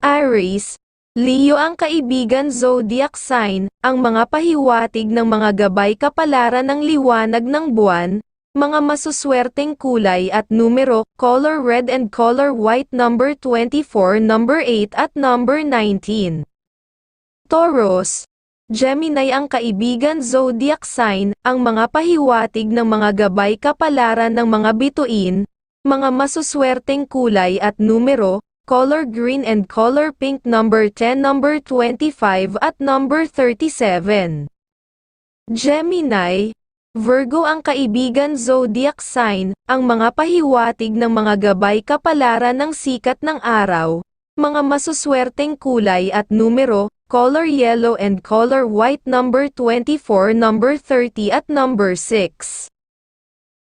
Aries, Leo ang kaibigan zodiac sign, ang mga pahiwatig ng mga gabay kapalaran ng liwanag ng buwan, mga masuswerteng kulay at numero, color red and color white number 24, number 8 at number 19. Taurus, Gemini ang kaibigan zodiac sign, ang mga pahiwatig ng mga gabay kapalaran ng mga bituin, mga masuswerteng kulay at numero, color green and color pink number 10, number 25 at number 37. Gemini, Virgo ang kaibigan zodiac sign, ang mga pahiwatig ng mga gabay kapalaran ng sikat ng araw, mga masuswerteng kulay at numero, color yellow and color white number 24, number 30 at number 6.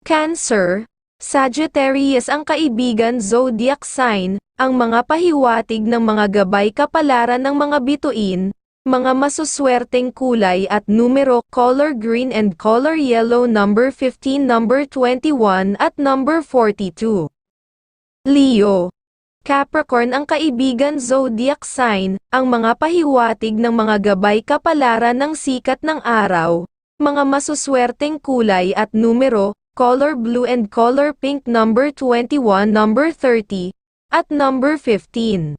Cancer, Sagittarius ang kaibigan zodiac sign, ang mga pahiwatig ng mga gabay kapalaran ng mga bituin, mga masuswerteng kulay at numero, color green and color yellow number 15, number 21 at number 42. Leo, Capricorn ang kaibigan zodiac sign, ang mga pahiwatig ng mga gabay kapalaran ng sikat ng araw, mga masuswerteng kulay at numero, color blue and color pink number 21, number 30, at number 15.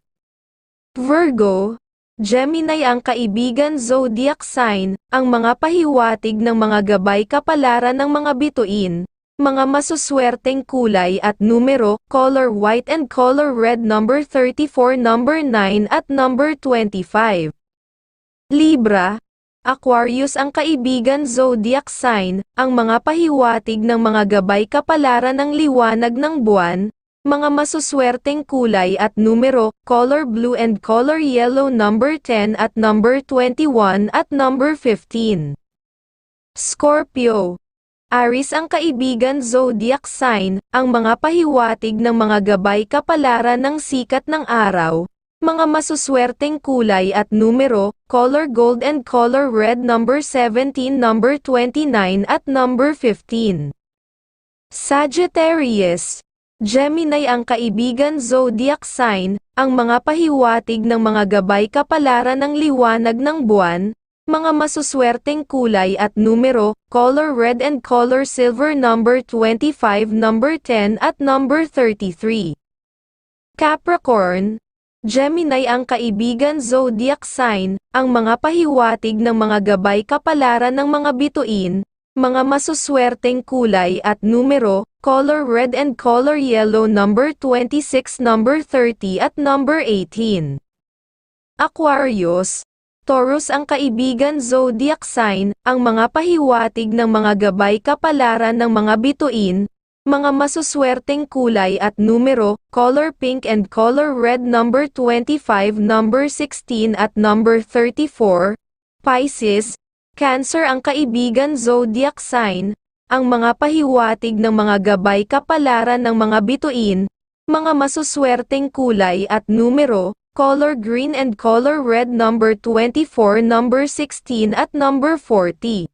Virgo, Gemini ang kaibigan zodiac sign, ang mga pahiwatig ng mga gabay kapalaran ng mga bituin, mga masuswerteng kulay at numero, color white and color red number 34, number 9 at number 25. Libra, Aquarius ang kaibigan zodiac sign, ang mga pahiwatig ng mga gabay kapalaran ng liwanag ng buwan, mga masuswerteng kulay at numero, color blue and color yellow number 10 at number 21 at number 15. Scorpio, Aris ang kaibigan zodiac sign, ang mga pahiwatig ng mga gabay kapalaran ng sikat ng araw, mga masuswerteng kulay at numero, color gold and color red number 17, number 29 at number 15. Sagittarius, Gemini ang kaibigan zodiac sign, ang mga pahiwatig ng mga gabay kapalaran ng liwanag ng buwan, mga masuswerteng kulay at numero, color red and color silver number 25, number 10 at number 33. Capricorn, Gemini ang kaibigan zodiac sign, ang mga pahiwatig ng mga gabay kapalaran ng mga bituin, mga masuswerteng kulay at numero, color red and color yellow number 26, number 30 at number 18. Aquarius, Taurus ang kaibigan zodiac sign, ang mga pahiwatig ng mga gabay kapalaran ng mga bituin, mga masuswerteng kulay at numero, color pink and color red number 25, number 16 at number 34. Pisces, Cancer ang kaibigan zodiac sign, ang mga pahiwatig ng mga gabay kapalaran ng mga bituin, mga masuswerteng kulay at numero, color green and color red number 24, number 16 at number 40.